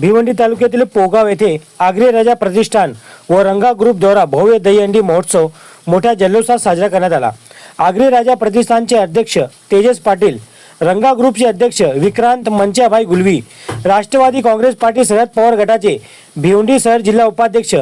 भिवंडी तालुक्यातील पोगाव येथे आग्रे राजा प्रतिष्ठान व रंगा ग्रुप द्वारा भव्य दहीहंडी महोत्सव मोठ्या जल्लोषात साजरा करण्यात आला. आग्रे राजा प्रतिष्ठानचे अध्यक्ष तेजस पाटील रंगा ग्रुपचे अध्यक्ष विक्रांत मंचाभाई गुलवी राष्ट्रवादी काँग्रेस पार्टी शरद पवार गटाचे भिवंडी शहर जिल्हा उपाध्यक्ष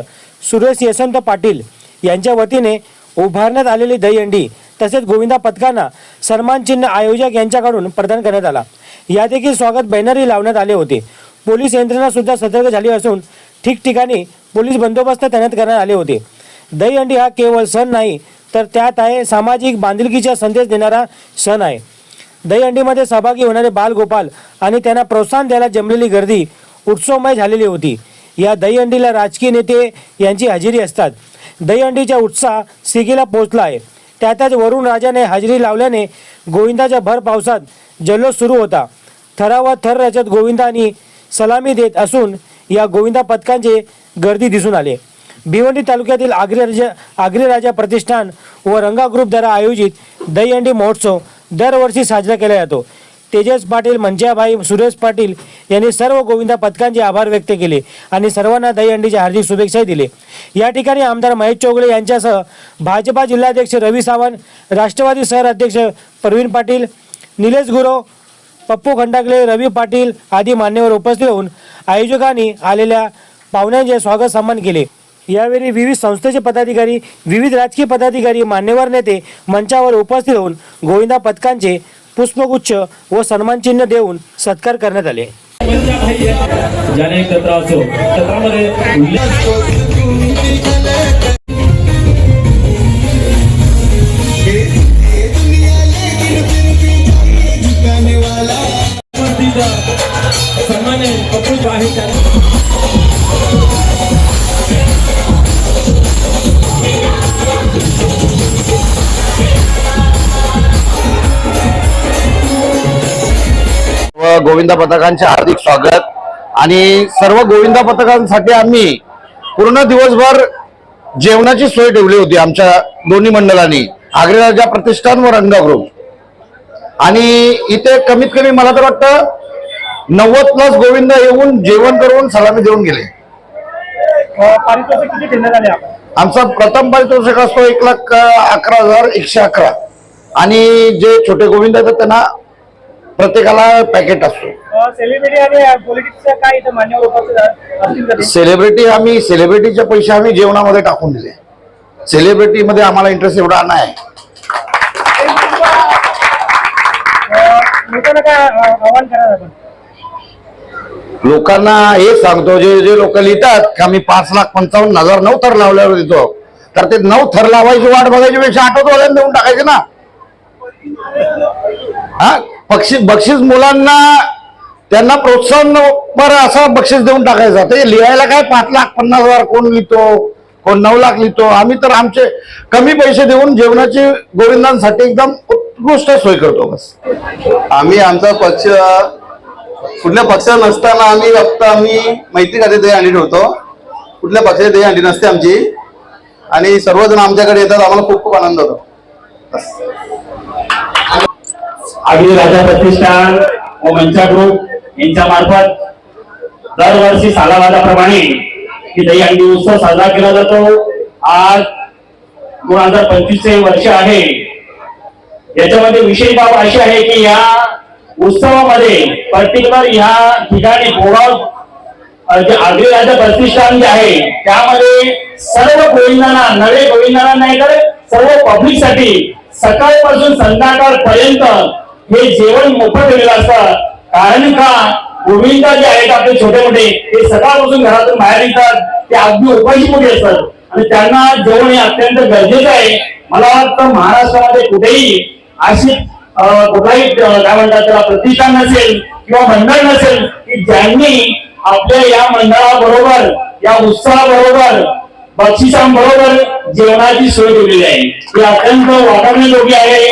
सुरेश यशवंत पाटील यांच्या वतीने उभारण्यात आलेली दहीहंडी तसेच गोविंदा पथकांना सन्मानचिन्ह आयोजक यांच्याकडून प्रदान करण्यात आला. या देखील स्वागत बॅनरही लावण्यात आले होते. पोलीस यंत्रणा सुद्धा सतर्क झाली असून ठिकठिकाणी पोलीस बंदोबस्त तैनात करण्यात आले होते. दहीहंडी हा केवळ सण नाही तर त्यात आहे सामाजिक बांधिलकीचा संदेश देणारा सण आहे. दहीहंडीमध्ये सहभागी होणारे बालगोपाल आणि त्यांना प्रोत्साहन द्यायला जमलेली गर्दी उत्सवमय झालेली होती. या दहीहंडीला राजकीय नेते यांची हजेरी असतात. दहीहंडीचा उत्साह सिगीला पोहोचला आहे. त्यातच वरुण राजाने हजेरी लावल्याने गोविंदाच्या भर पावसात जल्लोष सुरू होता. थरावर थर रचत गोविंदानी सलामी देत असून या गोविंदा पथकांचे गर्दी दिसून आले. भिवंडी तालुक्यातील आग्रे राजा आग्रे राजा प्रतिष्ठान व रंगा ग्रुप द्वारा आयोजित दहीहंडी महोत्सव दरवर्षी साजरा केला जातो. तेजस पाटील मंचाभाई सुरेश पाटील यांनी सर्व गोविंदा पथकांचे आभार व्यक्त केले आणि सर्वांना दहीहंडीच्या हार्दिक शुभेच्छाही दिले. या ठिकाणी आमदार महेश चौगले यांच्यासह भाजपा जिल्हाध्यक्ष रवी सावंत राष्ट्रवादी शहर अध्यक्ष प्रवीण पाटील निलेश गुरव पप्पू खंडागले रवी पाटील आदी मान्यवर उपस्थित होऊन आयोजकांनी आलेल्या पाहुण्यांचे स्वागत सन्मान केले. यावेळी विविध संस्थेचे पदाधिकारी विविध राजकीय पदाधिकारी मान्यवर नेते मंचावर उपस्थित होऊन गोविंदा पथकांचे पुष्पगुच्छ व सन्मानचिन्ह देऊन सत्कार करण्यात आले. सन्मान्य पप्पू आहे व गोविंदा पथकांचे हार्दिक स्वागत. आणि सर्व गोविंदा पथकांसाठी आम्ही पूर्ण दिवसभर जेवणाची सोय ठेवली होती आमच्या दोन्ही मंडळांनी. आग्रे राजा प्रतिष्ठान व रंगागृह आणि इथे कमीत कमी मला तर वाटतं नव्वद प्लस गोविंदा येऊन जेवण करून सलामी देऊन गेले. पारितोषिक किती देण्यात आले आमचा प्रथम पारितोषिक असतो एक लाख अकरा हजार एकशे अकरा. आणि जे छोटे गोविंद आहेत त्यांना प्रत्येकाला पॅकेट असतो. सेलिब्रिटी आणि पॉलिटिक्सच्या काय इथं मान्यवर उपस्थित असतील का सेलिब्रिटी आम्ही सेलिब्रिटीचे पैसे आम्ही जेवणामध्ये टाकून दिले. सेलिब्रिटी मध्ये आम्हाला इंटरेस्ट एवढा नाही. लोकांना काय आव्हान करणार आपण? लोकांना हे सांगतो जे जे लोक लिहितात की आम्ही पाच लाख पंचावन्न हजार नऊ थर लावल्यावर देतो तर ते नऊ थर लावायची वाट बघायची पेक्षा आठवत देऊन टाकायचे ना. हा? बक्षीस बक्षीस मुलांना त्यांना प्रोत्साहन पर असं बक्षीस देऊन टाकायचं. ते लिहायला काय पाच लाख पन्नास हजार कोण लिहितो कोण नऊ लाख लिहितो? आम्ही तर आमचे कमी पैसे देऊन जेवणाची गोविंदांसाठी एकदम उत्कृष्ट सोय करतो बस. आम्ही आमचा पक्ष कुठल्या पक्ष नसताना आम्ही फक्त आम्ही मैत्री खाते दही अंडी ठेवतो. कुठल्या पक्षाची दही अंडी नसते आमची. आणि सर्वजण आमच्याकडे येतात आम्हाला खूप खूप आनंद होतो. आगरी राजा प्रतिष्ठान व मंचा ग्रुप यांच्या मार्फत दरवर्षी सालावादाप्रमाणे ही हंडी उत्सव साजरा केला जातो. आज दोन हजार पंचवीस वर्ष आहे. याच्यामध्ये विशेष बाब अशी आहे की या उत्सवामध्ये पर्टिक्युलर ह्या ठिकाणी गोगाव जे आगरी राजा प्रतिष्ठान जे आहे त्यामध्ये सर्व गोविंदांना नवे गोविंदांना नाही तर सर्व पब्लिकसाठी सकाळपासून संध्याकाळपर्यंत हे जेवण मोफत दिलेलं असतं. कारण का? गोविंद जे आहेत आपले छोटे मोठे ते सकाळपासून घरातून बाहेर येतात ते अगदी उपाशी मोठे असतात. आणि त्यांना जेवण हे अत्यंत गरजेचं आहे. मला वाटतं महाराष्ट्रामध्ये कुठेही अशी कुठलाही काय म्हणतात त्याला प्रतिष्ठान नसेल किंवा मंडळ नसेल की ज्यांनी आपल्या या मंडळाबरोबर या उत्साहाबरोबर बक्षिसांबरोबर जेवणाची सोय केलेली आहे. ही अत्यंत वाटावण्याजोगी आहे.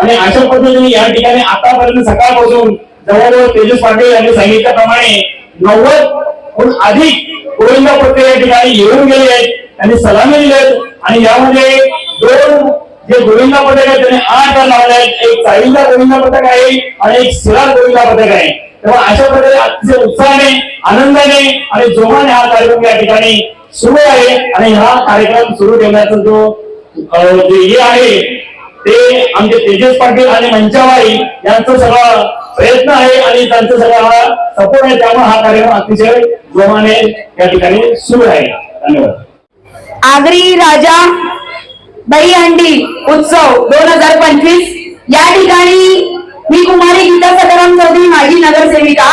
आणि अशा पद्धतीने या ठिकाणी आतापर्यंत सकाळपासून जवळजवळ तेजस पाटील यांनी सांगितल्याप्रमाणे नव्वद अधिक गोविंदा पत्ते या ठिकाणी येऊन गेले आहेत. त्यांनी सलामी दिलेत. आणि यामध्ये दोन हे गोविंदा पथक आहे त्याने आठ लावले आहेत. एक चाळीसला गोविंदा पथक आहे आणि एक सिराज गोविंदा पथक आहे. तेव्हा अशा प्रकारे अतिशय उत्साहाने आनंदाने आणि जोमाने हा कार्यक्रम या ठिकाणी सुरू आहे. आणि हा कार्यक्रम सुरू ठेवण्याचा जो जे हे आहे ते आमचे तेजस पाटील आणि मंचाबाई यांचा सगळा प्रयत्न आहे आणि त्यांचा सगळा हा सपोर्ट आहे. त्यामुळे हा कार्यक्रम अतिशय जोमाने या ठिकाणी सुरू आहे. धन्यवाद. आगरी राजा दहीहंडी उत्सव दोन हजार पंचवीस. या ठिकाणी मी कुमारी गीता सदाराम चौधरी माजी नगरसेविका.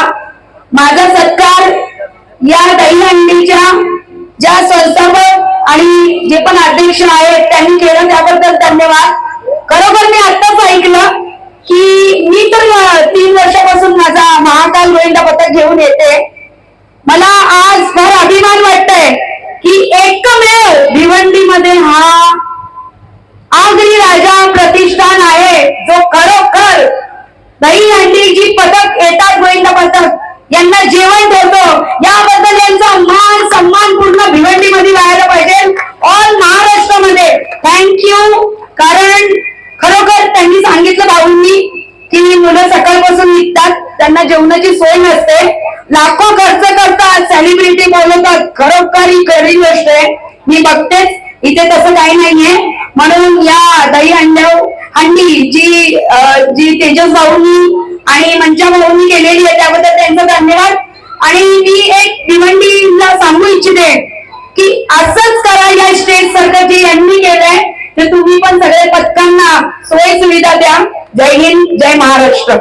माझा सत्कार या दहीहंडीच्या ज्या संस्थापक आणि जे पण अध्यक्ष आहेत त्यांनी केलं. त्याबद्दल धन्यवाद. खरोखर मी आत्ताच ऐकलं की मी तर तीन वर्षापासून माझा महाकाल गोविंदा पथक घेऊन येते. मला आज फार अभिमान वाटतंय की एकमेव भिवंडीमध्ये हा आगरी राजा प्रतिष्ठान आहे जो खरोखर दही हंडी जी पथक येतात गोविंदा पथक यांना जेवण ठेवतो याबद्दल यांचा मान सन्मान पूर्ण भिवंडीमध्ये व्हायला पाहिजे. ऑल महाराष्ट्रामध्ये. थँक्यू कारण खरोखर त्यांनी सांगितलं भाऊंनी की मुलं सकाळपासून निघतात. त्यांना जेवणाची सोय नसते. लाखो खर्च करतात. सेलिब्रिटी बोलवतात. खरोखर ही खरी गोष्ट आहे. मी बघतेच. इथे तसं काही नाहीये. म्हणून या दही अंड्या हंडी जी जी तेजस भाऊनी आणि मंचा भाऊनी केलेली आहे त्याबद्दल त्यांचा धन्यवाद. आणि मी एक भिवंडीला सांगू इच्छिते की असंच करा या स्टेट सरकार जे यांनी केलंय ते तुम्ही पण सगळे पथकांना सोय सुविधा द्या. जय हिंद जय महाराष्ट्र.